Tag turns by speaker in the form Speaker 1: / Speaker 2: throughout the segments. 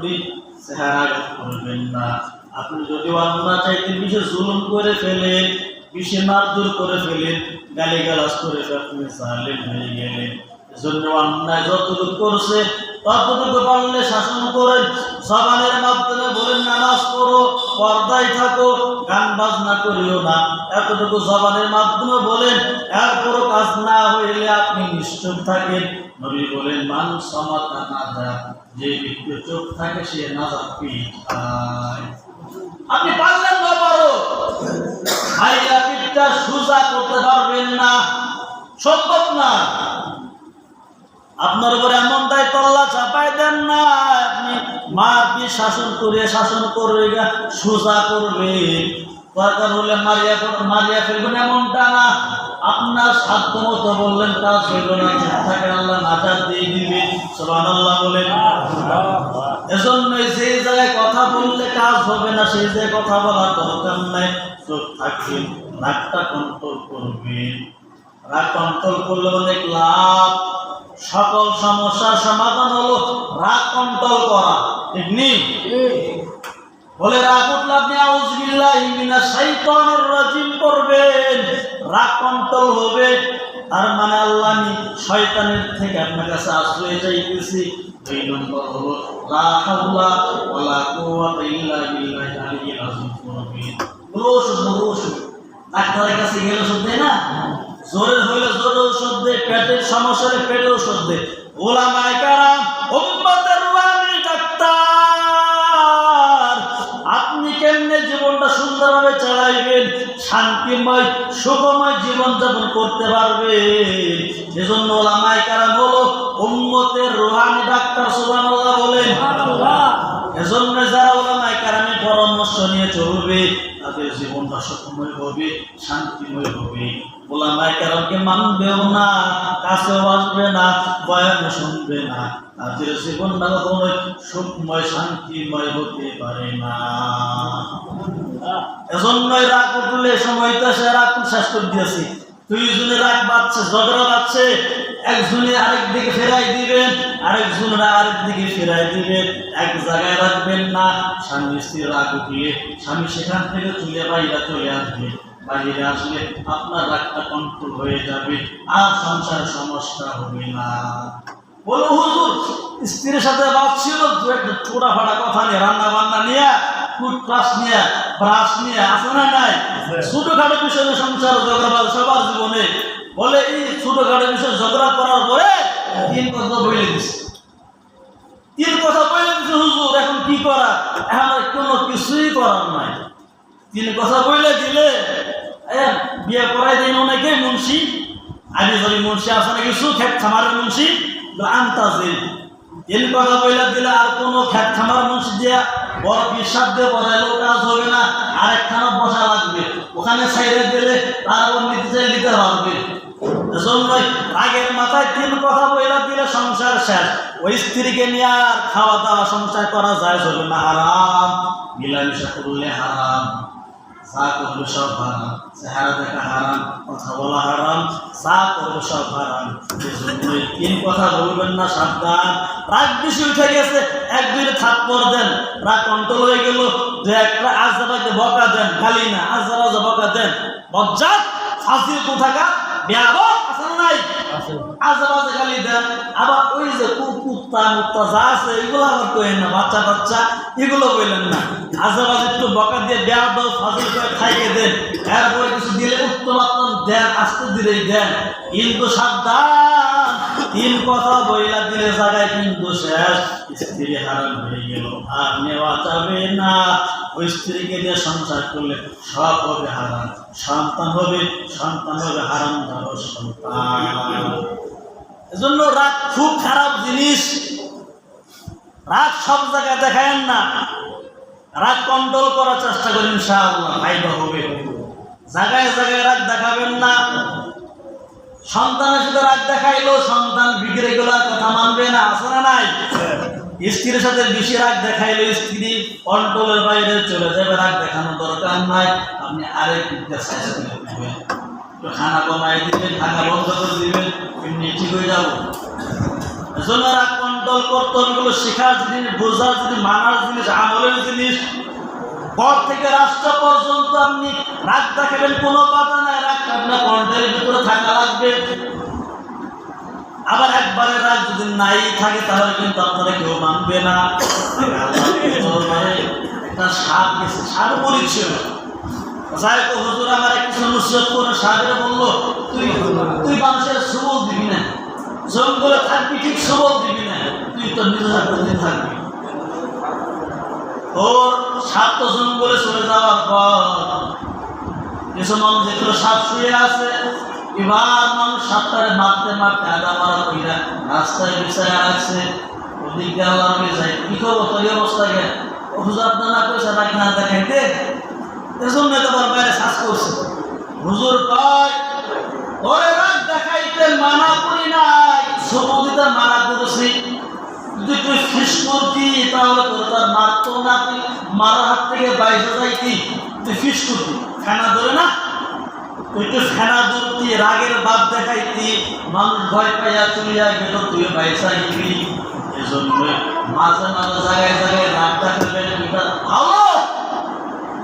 Speaker 1: পুরি চেহারা করবেন না। আপনি যদি অন্যায় চাইতে বিশেষ জুলুম করে ফেলেন বিষে মারধর করে ফেলেন গালি গালাজ করে আপনি জালেম হয়ে গেলেন। এজন্য অন্যায় যতটুকু করছে, ততটুকু পারলে শাসন করেন। সবানের মাধ্যমে বলেন, নামাজ পড়ো, পর্দায় থাকো, গান বাজনা করিও না। এতটুকু জবানের মাধ্যমে বলেন, এরপরও কাজ না হইলে আপনি নিশ্চুপ থাকেন। নবী বলেন, মান সমাতা না যা যে ব্যক্তি চোখ থাকে সে না যাবি আপনি পারলেন না পারো। ভাইরা পিঠটা সুজা করতে পারবেন না। সম্ভব না। আপনার উপরে এমন দায়িত্ব আল্লাহ চাপাই দেন না। আপনি মার কি শাসন করে শাসন করবে সোজা করবে দরকার হলে মারিয়া মারিয়া ফেলবেন, এমনটা না। আপনার সাধ্য মতো বললেন কাজ হইল না থাকেন আল্লাহ নাজার দিয়ে দিবে। সোহান আল্লাহ বলেন। এজন্য যে জায়গায় কথা বললে কাজ হবে না, সেই জায়গায় কথা বলার দরকার নাই। চোখ থাকবেন নাকটা কন্ট্রোল করবেন। রাগ কন্ট্রোল করলে অনেক লাভ। সকল সমস্যার সমাধান হলো রাগ কন্ট্রোল করা। ঠিক নেই? বলে রাগ উঠলে আপনি আউজবিল্লাহি মিনাশ শাইতানির রাজিম করবেন। রাগ কন্ট্রোল হবে। আর মানে আল্লাহ আমি শয়তানের থেকে আপনার কাছে আশ্রয় চাইতেছি। দুই নম্বর হলো, লা কুওয়াতা ইল্লা ডাক্তারের কাছে গেলে ওষুধ দেয় না? জোরের হইলে ওষুধ দেয় পেটের সমস্যা হলে পেটে ওষুধ দেয় ওলামায়ে কারাম উম্মতের শান্তিময় সুখময় জীবন যাপন করতে পারবে। এজন্য ওলামায় কারণ হলো উম্মতের রোহানি ডাক্তার সুবান বলেন। এজন্য যারা ওলামায় কারণে পরামর্শ নিয়ে চলবে তাদের জীবনটা সুখময় হবে শান্তিময় হবে। ওলামায়ে মানবেও না, কাছেও আসবে না, বয়ান শুনবে না। তাদের সুখময়, শান্তিময় হতে পারে না। এজন্যই রাগ উঠলে সে রাগ শেষ করে দিয়েছি। দুইজনে রাগ ঝগড়া একজনে আরেক দিকে ফেরাই দিবেন, আরেকজনের আরেক দিকে ফেরাই দিবেন। এক জায়গায় রাখবেন না, স্বামী স্ত্রী রাগ উঠলে স্বামী সেখান থেকে চলে বাইরে চলে আসবে। বাইরে আসলে আপনার রাগটা কন্ট্রোল হয়ে যাবে আর সংসার সমস্যা হবে না। বলো হুজুর স্ত্রীর সাথে বাদ ছিল দু একটা ছোটা ফাটা কথা নিয়ে রান্না বান্না নিয়ে টুথব্রাশ নিয়ে ব্রাশ নিয়ে আছে না নাই? ছোটখাটো বিষয়ে সংসার ঝগড়া বাজ সবার জীবনে। বলে এই ছোটখাটো বিষয়ে ঝগড়া করার পরে তিন কথা বলে দিছে। তিন কথা বলে দিছে হুজুর এখন কি করা? এখন কোনো কিছুই করার নাই। তিন কথা বলে দিলে। বিয়ে করাই দিন অনেকে, মুন্সি। আগে যদি মুন্সি আছে না কিছু খেত খামারের মুন্সি। আন্তাজে তিন কথা বলে দিলে আর কোনো খেত খামার মুন্সি দিয়া বড় পিসাব দিয়ে বসাইলেও কাজ হবে না। আরেকখানা বসা লাগবে। ওখানে সাইডে দিলে তার নিতে চাই নিতে পারবে। এজন্যই আগের মাথায় তিন কথা বইলা দিলে সংসার শেষ। ওই স্ত্রীকে নিয়ে আর খাওয়া দাওয়া সংসার করা যায় চলে না। হারাম। মিলামিশা করলে হারাম। যা কথা কথা বলবেন না, সাবধান। বেশি গেছে দেন। কন্ট্রোল হয়ে গেল যে একটা বকা দেন। খালি না আজাবাজা বকা দেন। বজ্জাত, ফাঁসির কোথাকা ব্যাপক বাচ্চা বাচ্চা, এগুলো কইলেন না। আজেবাজে একটু বকা দিয়ে দেয়া খাইয়ে দেন। এরপরে কিছু দিলে উত্তম দেন, আস্তে ধীরে দেন। কিন্তু সাবধান, তিন কথা বইলা দিলে জায়গায় কিন্তু শেষ। স্ত্রী হারাম হয়ে গেল। আর নেওয়া যাবে না। ওই স্ত্রীকে দিয়ে সংসার করলে সব হবে হারাম। সন্তান হবে সন্তান হবে হারাম ধরো সন্তান। এজন্য রাগ খুব খারাপ জিনিস। রাগ সব জায়গায় দেখায়েন না। রাগ কন্ট্রোল করার চেষ্টা করেন ইনশাআল্লাহ ফাইদা হবে। জায়গায় জায়গায় রাগ দেখাবেন না। সন্তানের সাথে রাগ দেখাইলো সন্তান বিগড়ে গেল কথা মানবে না না নাই? স্ত্রীর সাথে বেশি রাগ দেখাইলে স্ত্রী কন্ট্রোলের বাইরে চলে যাবে, রাগ দেখানোর দরকার নাই। আপনি আরেক দিকটা সাইজ করে দিবেন একটু খানা কমাই দিবেন, খানা বন্ধ করে দিবেন, এমনি ঠিক হয়ে যাব। এজন্য রাগ কন্ট্রোল করতে হবে শেখার জিনিস, বোঝার জিনিস, মানার জিনিস, আমলের জিনিস। ঘর থেকে রাষ্ট্র পর্যন্ত আপনি রাগ দেখাবেন, কোনো কথা নাই। রাগ আপনার কণ্ঠের ভিতরে থাকা লাগবে। আবার একবারে রাগ যদি নাই থাকে, তাহলে কিন্তু আপনারা কেউ মানবে না। যাই আমার তুই মানুষের দিবি না। জঙ্গলে থাকবি, ঠিক দিবি না। তুই তো নিজের থাকবি। ওর তো চলে যাওয়ার পর। কিছু মানুষ যেগুলো সাপ শুয়ে আছে। মানুষ সাপটারে মারতে মারতে আদা মারা রাস্তায় বিছায় আছে ওদিক কি করব তোর অবস্থা গে হুজুর আপনার দেখাইতে এজন্য করছে হুজুর কয় মানা করি নাই সবুদিতে মানা করেছি। যদি তুই ফিস করতি, তাহলে তোর তার মারতো না তুই। মারার হাত থেকে বাইরে যাইতি, তুই ফিস করতি। খানা ধরে না?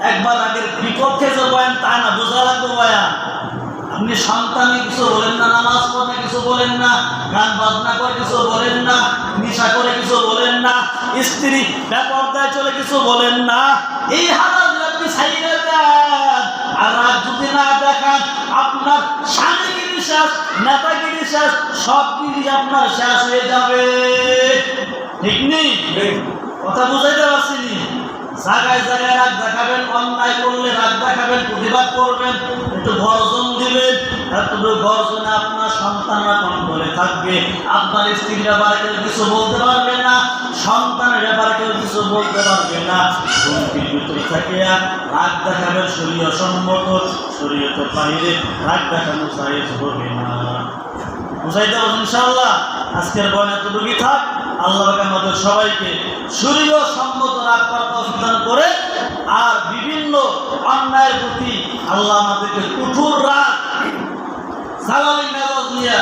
Speaker 1: একবার না আপনি সন্তানে কিছু বলেন না, নামাজ পড়ে কিছু বলেন না, গান বাজনা করে কিছু বলেন না, নেশা করে কিছু স্ত্রী ব্যাপারদায় চলে কিছু বলেন না। এই হালাল আপনি ছাইয়ে দেন আর রাত যদি না দেখান আপনার স্বামীগিরি শেষ নেতাগিরি শেষ সব জিনিস আপনার শেষ হয়ে যাবে। ঠিক নেই? কথা বুঝাইতে পারছিনি জায়গায় জায়গায় রাগ দেখাবেন, অন্যায় করলে রাগ দেখাবেন, প্রতিবাদ করবেন, একটু গর্জন দিবেন একটু গর্জনে আপনার সন্তানরা কন্ট্রোলে থাকবে। আপনার স্ত্রীর ব্যাপারে কেউ কিছু বলতে পারবে না, সন্তানের ব্যাপারে কেউ কিছু বলতে পারবে না। হুমকির ভিতরে থাকিয়া রাগ দেখাবেন শরীয় সম্মত শরীয়তের বাইরে রাগ দেখানো সাইজ হবে না। বুঝাইতে পারছেন ইনশাআল্লাহ? আজকের বয়ান এতটুকুই থাক। আল্লাহ আমাদের সবাইকে সূর্য সম্মত রাখবার তৌফিক করে আর বিভিন্ন অন্যায়ের প্রতি আল্লাহ আমাদেরকে কঠোর রাগ সালামি মেজাজ নিয়ে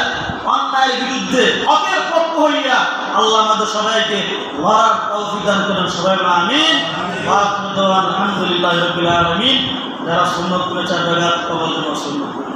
Speaker 1: অন্যায়ের বিরুদ্ধে অপের পক্ষ হইয়া আল্লাহ আমাদের সবাইকে লড়ার তৌফিক দান করেন। সবাই আমিন। আলহামদুলিল্লাহ রবিল আলমিন। যারা সুন্নত করেছে জায়গা কবল সুন্নত